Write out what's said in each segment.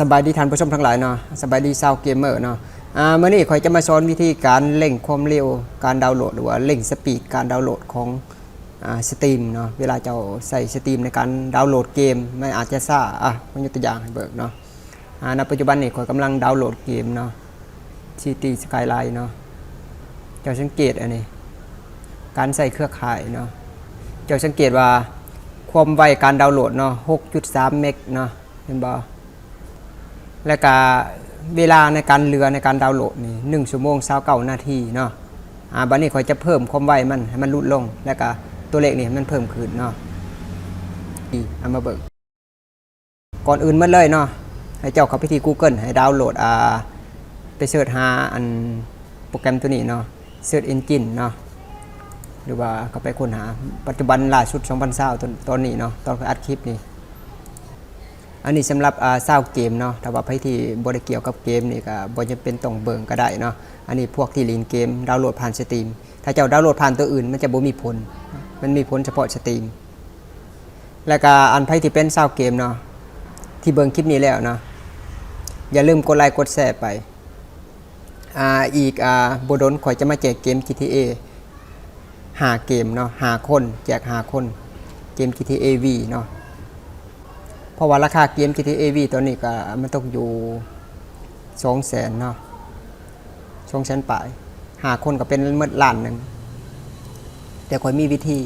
สบายดีท่านผู้ชมทั้งหลายเนาะสบายดีชาวเกมเมอร์เนาะเมื่อนี้ข่อยจะมาสอนวิธีการเร่งความเร็วการดาวน์โหลดหรือว่าเร่งสปีดการดาวน์โหลดของสตรีมเนาะเวลาเจ้าใส่สตรีมในการดาวน์โหลดเกมมันอาจจะซ่าอะผมยกตัวอย่างให้เบิกเนาะณปัจจุบันนี้ข่อยกำลังดาวน์โหลดเกมเนาะ City Skyline เนาะเจ้าสังเกตอันนี้การใส่เครือข่ายเนาะเจ้าสังเกตว่าความไวการดาวน์โหลดเนาะ6.3 เมกเนาะเห็นบ่ และก็เวลาในการเรือในการดาวน์โหลดนี่หนึ่งชั่วโมงเช้าเก้านาทีเนาะอ่าบัดนี้ข่อยจะเพิ่มความไวมันให้มันลดลง แล้วก็ตัวเลขนี่มันเพิ่มขึ้นเนาะนี่เอามาเบิกก่อนอื่นเมื่อเลยเนาะให้เจ้าเข้าไปที่ Google ให้ดาวน์โหลดอ่าไปเสิร์ชหาอันโปรแกรมตัวนี้เนาะ Search Engine เนาะหรือว่าเข้าไปค้นหาปัจจุบันล่าสุด2020ตอนตอนนี้เนาะตอนอัดคลิปนี้ อันนี้สำหรับอ่าเศร้าเกมเนาะถ้าว่าใครที่บริเกี่ยวกับเกมนี่ก็บ่จำเป็นต้องเบิ่งก็ได้เนาะอันนี้พวกที่เลินเกมดาวน์โหลดผ่านสตรีม ถ้าเจ้าดาวน์โหลดผ่านตัวอื่น มันจะบ่มีผล มันมีผลเฉพาะสตรีม แล้วก็อันใครที่เป็นเศร้าเกมเนาะที่เบิ่งคลิปนี้แล้วเนาะอย่าลืมกดไลค์กดแชร์ไปอ่าอีกอ่าบ่ดนข่อยจะมาแจกเกม GTA หาเกมเนาะหาคนแจกหาคนเกม GTA V เนาะ ราะว่าราคาเกม GTA V ตัวนี้ก็มันต้องอยู่สองแสนเนาะสองแสนปลายหาคนก็เป็นเมื่อล้านหนึ่งแต่คอยมีวิธี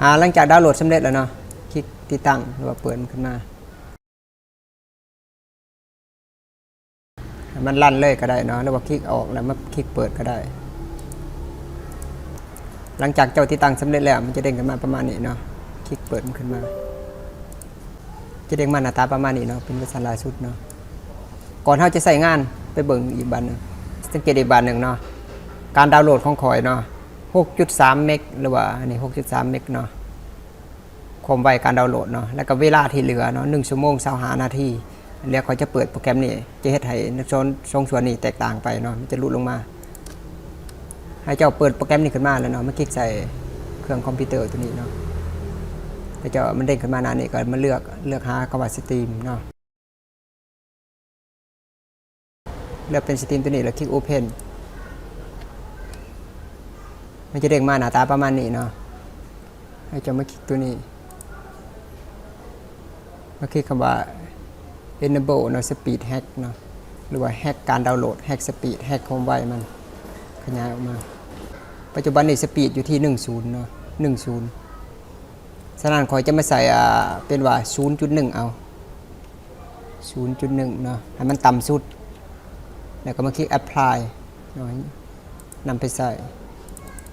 อ่าหลังจากดาวน์โหลดสำเร็จแล้วเนาะคลิกติดตั้งหรือว่าเปิดมันขึ้นมา มันลั่นเลยก็ได้เนาะหรือว่าคลิกออกแล้วมาคลิกเปิดก็ได้ หลังจากเจ้าที่ตั้งสำเร็จแล้วมันจะเด้งขึ้นมาประมาณนี้เนาะคลิกเปิดมันขึ้นมา จะเด้งมาหน้าตาประมาณนี้เนาะเป็นภาษาลายสุดเนาะก่อนเขาจะใส่งานไปเบิ่งอีกบันหนึงสังเกตอีกบันหนึ่งเนาะการดาวน์โหลดของคอยเนาะ6.3 เมกหรือว่าอันนี้6.3 เมกเนาะความไวการดาวน์โหลดเนาะแล้วก็เวลาที่เหลือเนาะ1ชั่วโมง25นาทีแล้วเขาจะเปิดโปรแกรมนี้จะเฮ็ดให้ในโซนทรงส่วนนี้แตกต่างไปเนาะมันจะลุดลงมา ให้เจ้าเปิดโปรแกรมนี้ขึ้นมาแล้วเนาะมาคลิกใส่เครื่องคอมพิวเตอร์ตัวนี้เนาะ แล้วจะมันเด้งขึ้นมาหนานี่ก็มาเลือกเลือกหาคำว่าสตรีมเนาะเลือกเป็นสตรีมตัวนี้แล้วคลิกโอเพนมันจะเด้งมาหน้าตาประมาณนี้เนาะให้เจะมาคลิกตัวนี้มาคลิกคำว่า enable เนาะ speed hack เนาะหรือว่าแฮกการดาวน์โหลดแฮกสปีดแฮกความไวมันขยายออกมา ปัจจุบันนี่สปีดอยู่ที่ 10เนาะ10 ฉะนั้นขอยจะมาใส่เป็นว่า 0.1 เอา 0.1 เนาะให้มันต่ำสุด แล้วก็มาคลิก apply เนาะนำไปใส่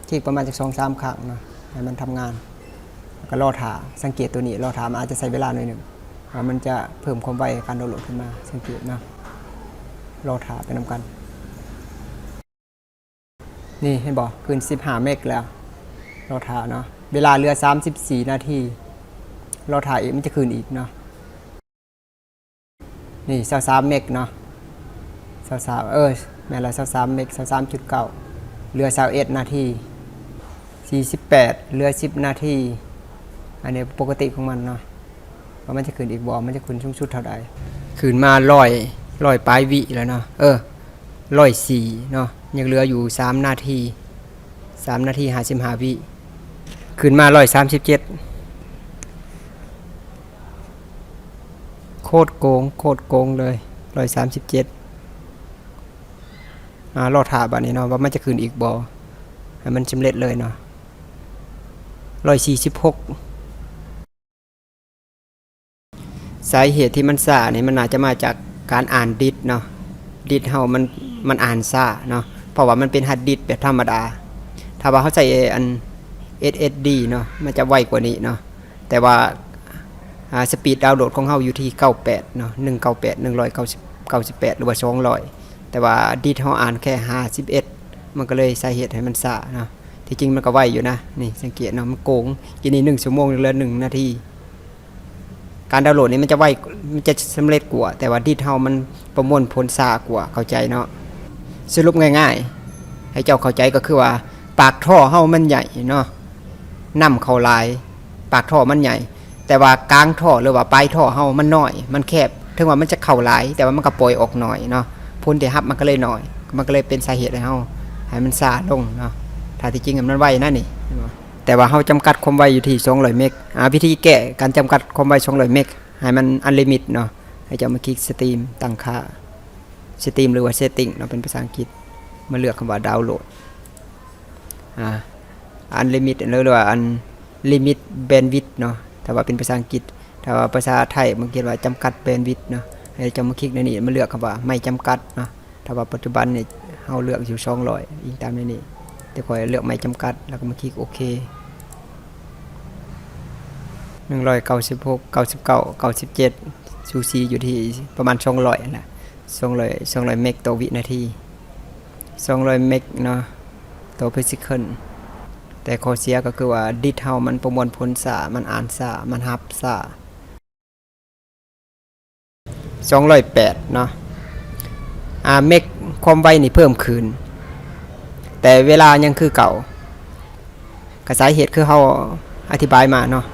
คลิกประมาณจาก2 3ครั้งเนาะให้มันทำงาน แล้วก็รอถาสังเกตตัวนี้รอถามันอาจจะใช้เวลาหน่อยหนึ่งว่ามันจะเพิ่มความไวการดาวน์โหลดขึ้นมาสังเกตนะรอถาไปนำกัน นี่เห็นบอกขึ้น15 เมกแล้วรอถ่าเนาะ เวลาเรือ 34 นาที เรอถ่าอีกมันจะคืนอีกเนาะ นี่23เมกเนาะ23เออแม่ละ23เมก23.9เก่าเรือ21นาที 48 เรือ 10 นาที อันนี้ปกติของมันเนาะว่ามันจะคืนอีกบอมันจะคืนช่วงชุดเท่าใดคืนมาร้อยร้อยปลายวิแล้วเนาะ เออร้อยสี่เนาะ ยังเหลืออยู่ 3 นาที 3 นาที55วิ ขึ้นมาร้อยสามสิบเจ็ดโคตรโกงโคตรโกงเลยร้อยสามสิบเจ็ดอ่ารอถาบันนี้เนาะว่ามันจะขึ้นอีกบอให้มันสำเร็จเลยเนาะร้อยสี่สิบหกสาเหตุที่มันซาเนี่ยมันอาจจะมาจากการอ่านดิสเนาะดิสเฮามันมันอ่านซาเนาะเพราะว่ามันเป็นฮัดดิสแบบธรรมดา ถ้าว่าเขาใส่อัน SSD เนาะมันจะไวกว่านี้เนาะแต่ว่าสปีดดาวน์โหลดของเราอยู่ที่ 98 เนาะ198 198 หรือว่า 200 แต่ว่าดีดเราอ่านแค่ 51 มันก็เลยสาเหตุให้มันซ่าเนาะที่จริงมันก็ไวอยู่นะ นี่สังเกตเนาะมันโกงกินนี่1ชั่วโมงเหลือ1นาทีการดาวน์โหลดนี่มันจะไวมันจะสำเร็จกว่า แต่ว่าดีดเฮามันประมวลผลซากว่าเข้าใจเนาะสรุปง่ายๆ ให้เจ้าเข้าใจก็คือว่า ปากท่อเฮามันใหญ่เนาะ น้ำเขาหลาย ปากท่อมันใหญ่ แต่ว่ากลางท่อหรือว่าปลายท่อเฮามันน้อย มันแคบถึงว่ามันจะเข้าหลาย แต่ว่ามันก็ปล่อยออกหน่อยเนาะพ้นที่ฮับมันก็เลยหน้อย มันก็เลยเป็นสาเหตุให้เฮาให้มันซาลงเนาะถ้าที่จริงมันไวนะนี่เห็นบ่แต่ว่าเฮาจำกัดความไวอยู่ที่200เมกอ่าวิธีแก้การจำกัดความไว200เมกให้มันอันลิมิตเนาะให้เจ้ามาคลิกสตรีมตั้งค่าสตรีมหรือว่าเซตติ้งเนาะเป็นภาษาอังกฤษมาเลือกคำว่าดาวน์โหลดอ่า อันลิมิตหรือว่าอันลิมิตแบนด์วิดเนาะถ้าว่าเป็นภาษาอังกฤษ ถ้าว่าภาษาไทยมันเขียนว่าจำกัดแบนด์วิดเนาะให้จ้ามาคลิกในนี้มาเลือกคำว่าไม่จำกัดเนาะถ้าว่าปัจจุบันเนี่ยเฮาเลือกอยู่200อิงตามในนี้แต่ขอยเลือกไม่จำกัดแล้วก็มาคลิกโอเค196 99 97ซูซีอยู่ที่ประมาณ200นั่นแหละ200 200เมกต่อวินาที200เมกเนาะต่อเพซิเคิล แต่ข้อเสียก็คือว่าดิทเฮามันประมวลผลสามันอ่านสามันฮับสา208เนาะอ่าเมกความไวนี่เพิ่มขึ้น แต่เวลายังคือเก่าก็สาเหตุคือเฮาอธิบายมาเนาะ